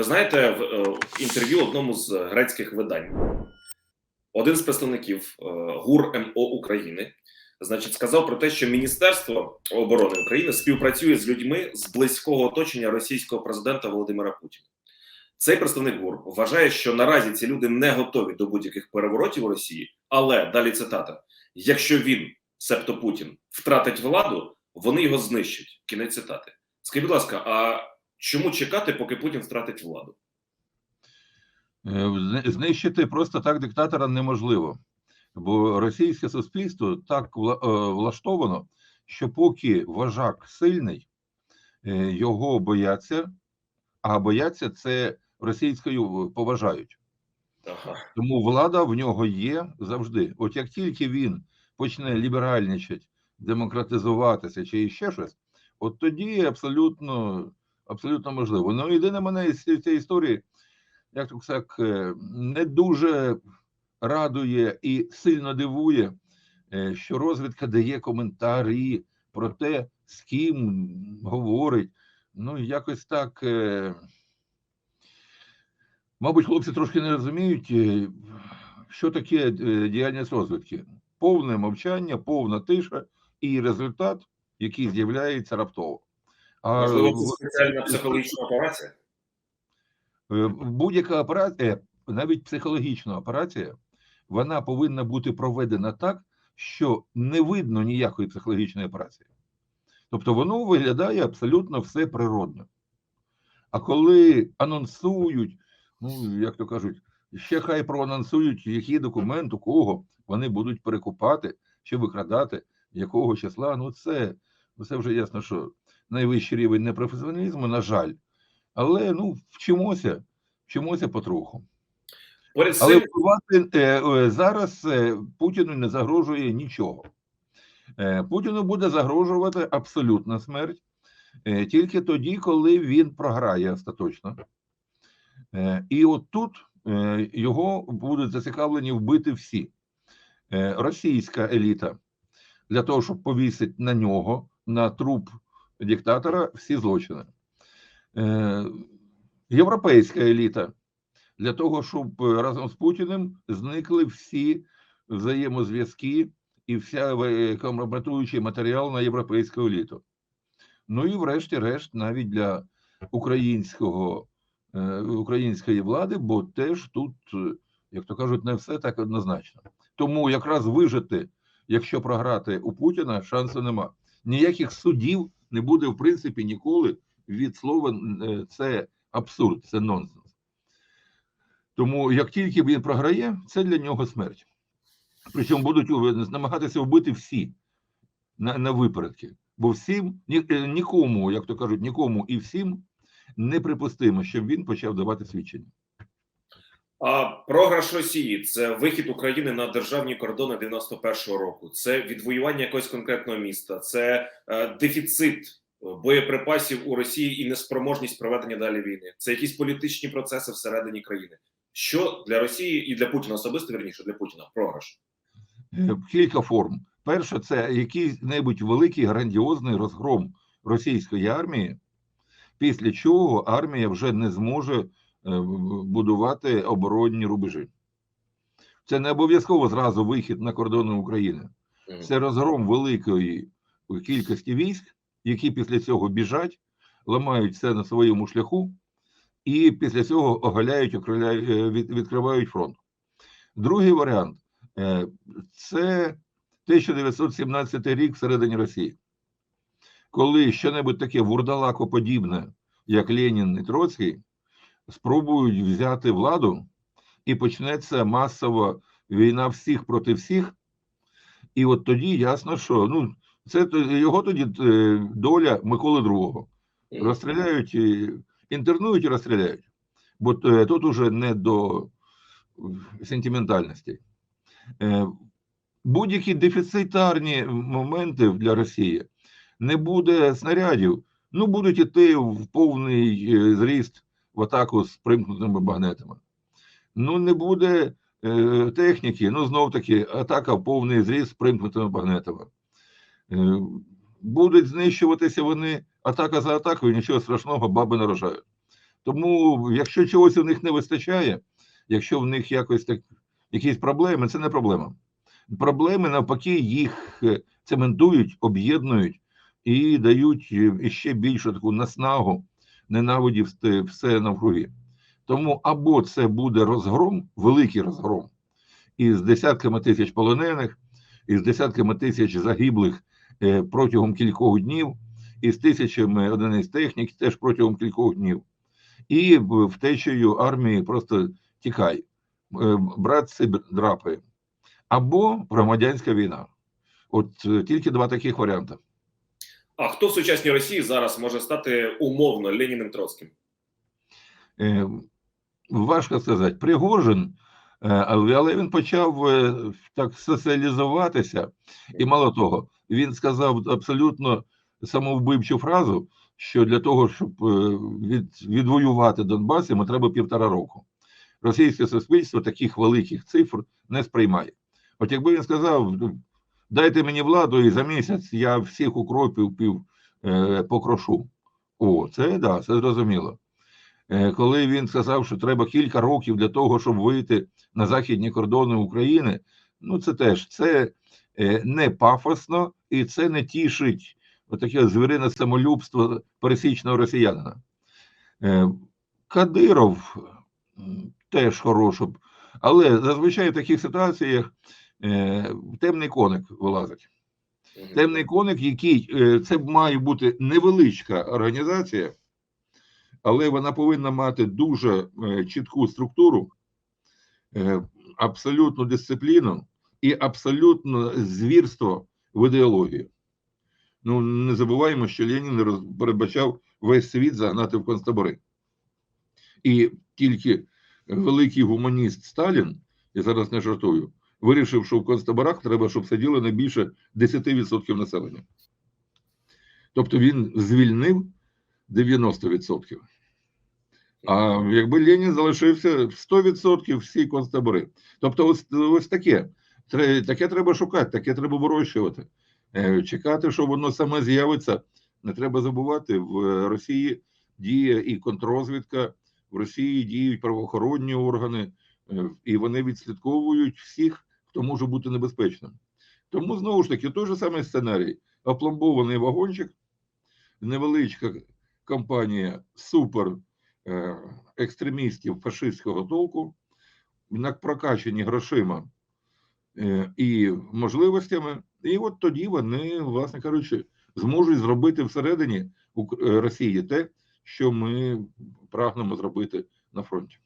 Ви знаєте, в е, інтерв'ю одному з грецьких видань один з представників е, ГУР МО України, значить, сказав про те, що Міністерство оборони України співпрацює з людьми з близького оточення російського президента Володимира Путіна. Цей представник ГУР вважає, що наразі ці люди не готові до будь-яких переворотів у Росії, але далі цитата: якщо він, себто Путін, втратить владу, вони його знищать. Кінець цитати. Скажіть, будь ласка, а чому чекати, поки Путін втратить владу? Е, Знищити просто так диктатора неможливо, бо російське суспільство так е, влаштовано, що поки вожак сильний, е, його бояться, а бояться це російською поважають. Ага. Тому влада в нього є завжди. От як тільки він почне ліберальничати, демократизуватися чи ще щось, от тоді абсолютно, абсолютно можливо. Ну єдине мене із цієї історії, як то так, е, не дуже радує і сильно дивує, е, що розвідка дає коментарі про те, з ким говорить. Ну, якось так. е, Мабуть, хлопці трошки не розуміють, що таке діяльність розвідки. Повне мовчання, повна тиша і результат, який з'являється раптово. А Можливо, це спеціальна психологічна операція? Е, Будь-яка операція, навіть психологічна операція, вона повинна бути проведена так, що не видно ніякої психологічної операції. Тобто воно виглядає абсолютно все природно. А коли анонсують, ну як то кажуть, ще хай проанонсують, який документ у кого вони будуть перекупати чи викрадати, якого числа. Ну це, ну, це вже ясно, що найвищий рівень непрофесіоналізму, на жаль. Але ну вчимося, вчимося потроху. Поряд Але цим, впливати е, е, зараз е, Путіну не загрожує нічого. Путіну буде загрожувати абсолютна смерть тільки тоді, коли він програє остаточно. І от тут його будуть зацікавлені вбити всі. Російська еліта для того, щоб повісити на нього, на труп диктатора, всі злочини. Е, Європейська еліта для того, щоб е, разом з Путіним зникли всі взаємозв'язки і вся е, компрометуючий матеріал на європейську еліту. Ну і врешті-решт, навіть для українського української влади, бо теж тут, як то кажуть, не все так однозначно. Тому якраз вижити, якщо програти у Путіна, шансу нема. Ніяких судів не буде, в принципі, ніколи від слова е, це абсурд, це нонсенс. Тому як тільки він програє, це для нього смерть. Причому будуть намагатися вбити всі на, на випередки. Бо всім, ні, е, нікому, як то кажуть, нікому і всім неприпустимо, щоб він почав давати свідчення. А програш Росії це вихід України на державні кордони 91-го року, це відвоювання якогось конкретного міста, це е, дефіцит е, боєприпасів у Росії і неспроможність проведення далі війни. Це якісь політичні процеси всередині країни. Що для Росії і для Путіна особисто вірніше для Путіна програш. Е, Кілька форм. Перше, це який-небудь великий грандіозний розгром російської армії, після чого армія вже не зможе будувати оборонні рубежі. Це не обов'язково зразу вихід на кордони України. Це розгром великої кількості військ, які після цього біжать, ламають все на своєму шляху, і після цього оголяють, е, відкривають фронт. Другий варіант е, це 1917 рік всередині Росії, коли що-небудь таке вурдалакоподібне, як Ленін і Троцький, спробують взяти владу, і почнеться масова війна всіх проти всіх. І от тоді ясно, що ну, це його тоді е, доля Миколи II. Розстріляють, інтернують і розстріляють. Бо е, тут уже не до е, сентиментальності. Будь-які дефіцитарні моменти для Росії не буде снарядів, ну будуть іти в повний зріст в атаку з примкнутими багнетами. Ну, не буде е, техніки, ну знов таки атака в повний зріст з примкнутими багнетами. Е, будуть знищуватися вони атака за атакою, нічого страшного, баби нарожають. Тому, якщо чогось у них не вистачає, якщо в них якось так якісь проблеми, це не проблема. Проблеми навпаки їх е, цементують, об'єднують і дають е, ще більшу таку наснагу, ненавидів все- навкруги. Тому або це буде розгром, великий розгром, із десятками тисяч полонених, із десятками тисяч загиблих е, протягом кількох днів, із тисячами одиниць технік теж протягом кількох днів. І втечею армії просто тікай. Е, Брат драпає. Або громадянська війна. От е, тільки два таких варіанти. А хто в сучасній Росії зараз може стати умовно Леніним Троцьким? Е, Важко сказати. Пригожин, е, але він почав е, так соціалізуватися, і мало того, він сказав абсолютно самовбивчу фразу, що для того, щоб від, відвоювати Донбас, йому треба півтора року. Російське суспільство таких великих цифр не сприймає. От якби він сказав, дайте мені владу, і за місяць я всіх укропів пів е, покрошу. О, це да, це зрозуміло. Е, коли він сказав, що треба кілька років для того, щоб вийти на західні кордони України, ну це теж це е, не пафосно і це не тішить таке звірине самолюбство пересічного росіянина. Е, Кадиров теж хороший, але зазвичай в таких ситуаціях е, темний коник вилазить. Темний коник, який е, це має бути невеличка організація, але вона повинна мати дуже е, чітку структуру, абсолютну дисципліну і абсолютно звірство в ідеології. Ну, не забуваємо, що Ленін передбачав весь світ загнати в концтабори. І тільки великий гуманіст Сталін, я зараз не жартую, вирішив, що в концтаборах треба, щоб сиділо не більше 10% населення. Тобто він звільнив 90%. А якби Ленін залишився 100% всі концтабори. Тобто, ось, ось таке. Таке треба шукати, таке треба вирощувати. Е, Чекати, що воно саме з'явиться. Не треба забувати, в Росії діє і контррозвідка, в Росії діють правоохоронні органи, е, і вони відслідковують всіх, хто може бути небезпечним. Тому знову ж таки той же самий сценарій: опломбований вагончик, невеличка компанія супер е, екстремістів фашистського толку, прокачані грошима е, і можливостями, і от тоді вони, власне кажучи, зможуть зробити всередині е, Росії те, що ми прагнемо зробити на фронті.